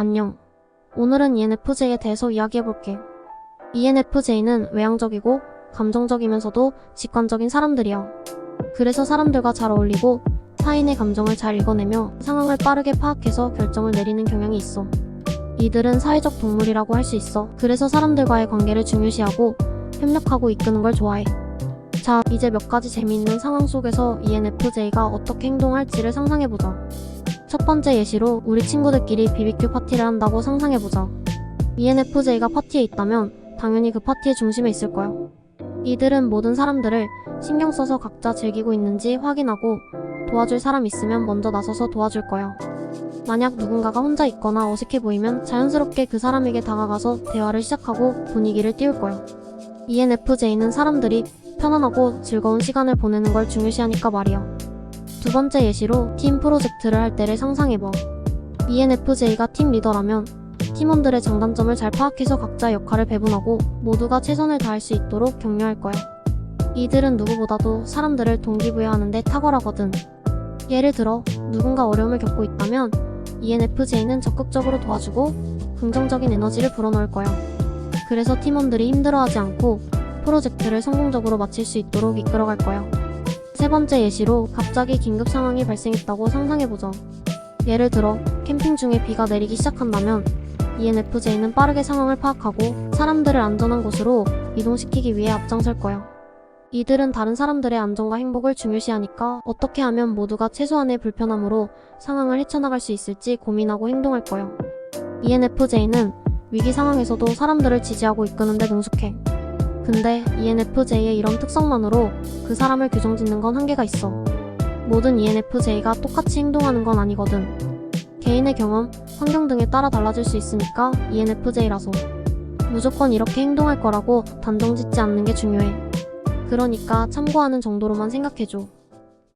안녕. 오늘은 ENFJ에 대해서 이야기해볼게. ENFJ는 외향적이고 감정적이면서도 직관적인 사람들이야. 그래서 사람들과 잘 어울리고 타인의 감정을 잘 읽어내며 상황을 빠르게 파악해서 결정을 내리는 경향이 있어. 이들은 사회적 동물이라고 할 수 있어. 그래서 사람들과의 관계를 중요시하고 협력하고 이끄는 걸 좋아해. 자, 이제 몇 가지 재미있는 상황 속에서 ENFJ가 어떻게 행동할지를 상상해보자. 첫 번째 예시로 우리 친구들끼리 BBQ 파티를 한다고 상상해보자. ENFJ가 파티에 있다면 당연히 그 파티의 중심에 있을 거야. 이들은 모든 사람들을 신경 써서 각자 즐기고 있는지 확인하고 도와줄 사람 있으면 먼저 나서서 도와줄 거야. 만약 누군가가 혼자 있거나 어색해 보이면 자연스럽게 그 사람에게 다가가서 대화를 시작하고 분위기를 띄울 거야. ENFJ는 사람들이 편안하고 즐거운 시간을 보내는 걸 중요시하니까 말이야. 두 번째 예시로 팀 프로젝트를 할 때를 상상해봐. ENFJ가 팀 리더라면 팀원들의 장단점을 잘 파악해서 각자의 역할을 배분하고 모두가 최선을 다할 수 있도록 격려할 거야. 이들은 누구보다도 사람들을 동기부여하는데 탁월하거든. 예를 들어 누군가 어려움을 겪고 있다면 ENFJ는 적극적으로 도와주고 긍정적인 에너지를 불어넣을 거야. 그래서 팀원들이 힘들어하지 않고 프로젝트를 성공적으로 마칠 수 있도록 이끌어갈 거야. 세 번째 예시로 갑자기 긴급 상황이 발생했다고 상상해보자. 예를 들어 캠핑 중에 비가 내리기 시작한다면 ENFJ는 빠르게 상황을 파악하고 사람들을 안전한 곳으로 이동시키기 위해 앞장설 거야. 이들은 다른 사람들의 안전과 행복을 중요시하니까 어떻게 하면 모두가 최소한의 불편함으로 상황을 헤쳐나갈 수 있을지 고민하고 행동할 거야. ENFJ는 위기 상황에서도 사람들을 지지하고 이끄는데 능숙해. 근데 ENFJ의 이런 특성만으로 그 사람을 규정짓는 건 한계가 있어. 모든 ENFJ가 똑같이 행동하는 건 아니거든. 개인의 경험, 환경 등에 따라 달라질 수 있으니까 ENFJ라서. 무조건 이렇게 행동할 거라고 단정 짓지 않는 게 중요해. 그러니까 참고하는 정도로만 생각해줘.